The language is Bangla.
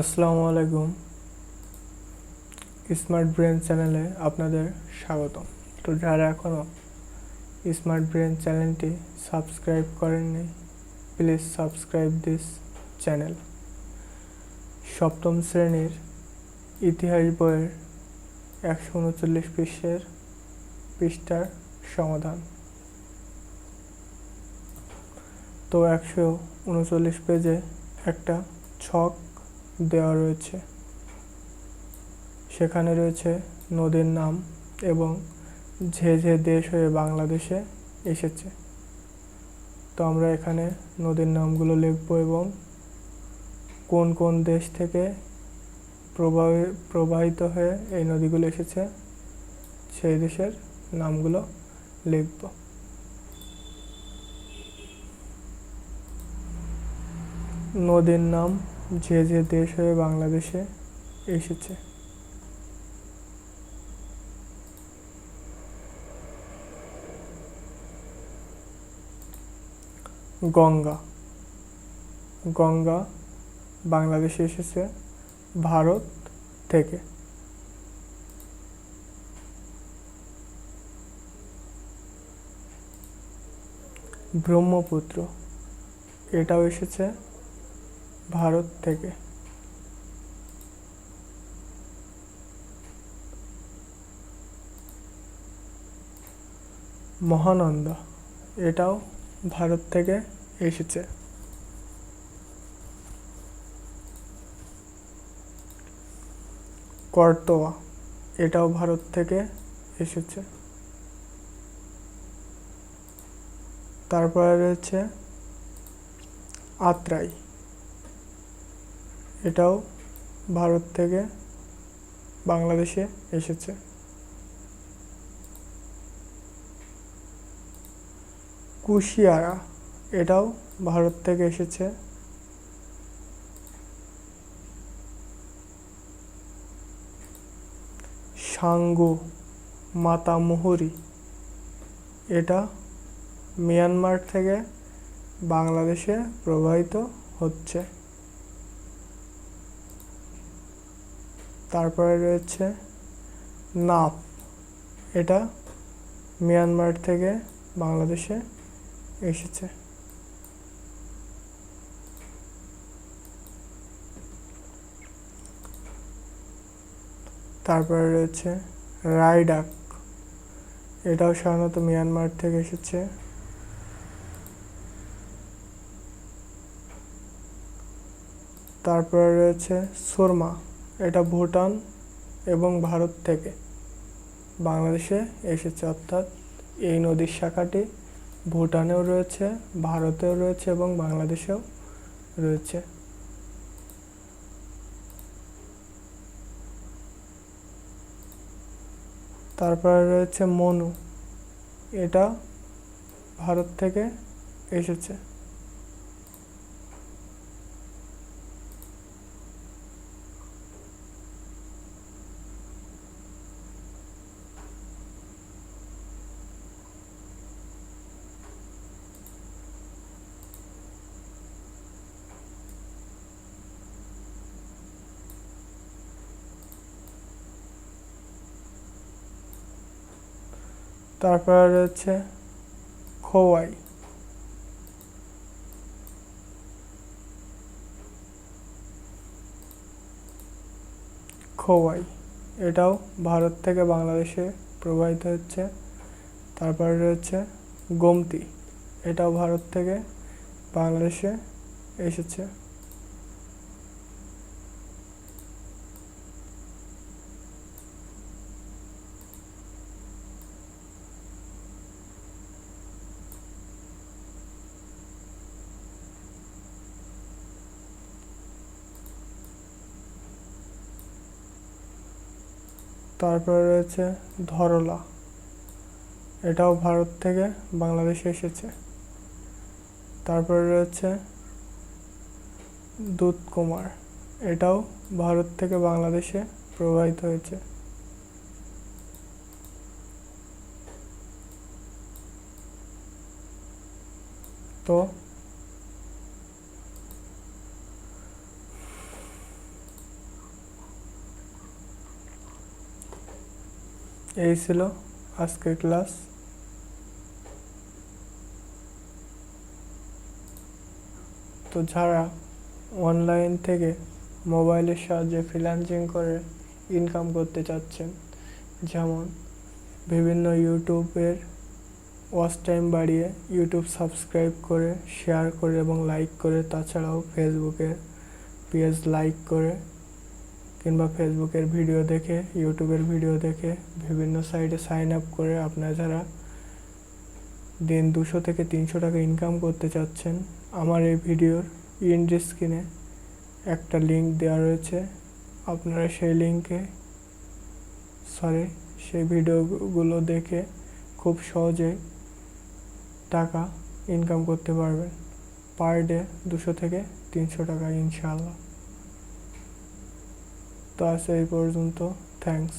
আসসালামু আলাইকুম। স্মার্ট ব্রেন চ্যানেলে আপনাদের স্বাগতম। তো যারা এখনও স্মার্ট ব্রেন চ্যানেলটি সাবস্ক্রাইব করেননি প্লিজ সাবস্ক্রাইব দিস চ্যানেল সপ্তম শ্রেণির ইতিহাস বইয়ের একশো উনচল্লিশ পৃষ্ঠের পৃষ্ঠার সমাধান। তো একশো উনচল্লিশ পেজে একটা ছক দেওয়া রয়েছে। সেখানে রয়েছে নদীর নাম এবং যে যে দেশ হয়ে বাংলাদেশে এসেছে। তো আমরা এখানে নদীর নামগুলো লিখব এবং কোন কোন দেশ থেকে প্রবাহি প্রবাহিত হয়ে এই নদীগুলো এসেছে সেই দেশের নামগুলো লিখব। নদীর নাম যে যে দেশ হয়ে বাংলাদেশে এসেছে। গঙ্গা। গঙ্গা বাংলাদেশে এসেছে ভারত থেকে। ব্রহ্মপুত্র, এটাও এসেছে ভারত থেকে। মহানন্দা, এটাও ভারত থেকে এসেছে। করতোয়া, এটাও ভারত থেকে এসেছে। তারপরে রয়েছে আত্রাই। এটাও ভারত থেকে বাংলাদেশে এসেছে। কুশিয়ারা, এটাও ভারত থেকে এসেছে। সাঙ্গু, মাতামুহুরি, এটা মিয়ানমার থেকে বাংলাদেশে প্রবাহিত হচ্ছে। তারপরে রয়েছে নাপ। এটা মিয়ানমার থেকে বাংলাদেশে এসেছে। তারপরে রয়েছে রাইডাক। এটাও সাধারণত মিয়ানমার থেকে এসেছে। তারপরে রয়েছে সুরমা। এটা ভুটান এবং ভারত থেকে। বাংলাদেশে এসেছে, অর্থাৎ এই নদীর শাখাটি ভুটানেও রয়েছে, ভারতেও রয়েছে এবং বাংলাদেশেও রয়েছে। তারপরে রয়েছে মনু। এটা ভারত থেকে এসেছে। তারপরে রয়েছে খোয়াই। খোয়াই, এটাও ভারত থেকে বাংলাদেশে প্রবাহিত হচ্ছে। তারপরে রয়েছে গোমতি, এটাও ভারত থেকে বাংলাদেশে এসেছে। তারপরে রয়েছে ধরলা। এটাও ভারত থেকে বাংলাদেশে এসেছে। তারপরে রয়েছে দুধকুমার। এটাও ভারত থেকে বাংলাদেশে প্রবাহিত হয়েছে। তো এই ছিল আজকের ক্লাস। তো যারা অনলাইন থেকে মোবাইলের সাহায্যে ফ্রিল্যান্সিং করে ইনকাম করতে চাচ্ছেন, যেমন বিভিন্ন ইউটিউবের ওয়াচ টাইম বাড়িয়ে ইউটিউব সাবস্ক্রাইব করে শেয়ার করে এবং লাইক করে, তাছাড়াও ফেসবুকের পেজ লাইক করে কিংবা ফেসবুকের ভিডিও দেখে, ইউটিউবের ভিডিও দেখে, বিভিন্ন সাইটে সাইন আপ করে আপনারা যারা দিন দুশো থেকে তিনশো টাকা ইনকাম করতে চাচ্ছেন, আমার এই ভিডিওর ইন্ড স্ক্রিনে একটা লিঙ্ক দেওয়া রয়েছে। আপনারা সেই লিঙ্কে সরি সেই ভিডিওগুলো দেখে খুব সহজেই টাকা ইনকাম করতে পারবেন। পার ডে দুশো থেকে তিনশো টাকা, ইনশাআল্লাহ। তো আছে এই পর্যন্ত। থ্যাঙ্কস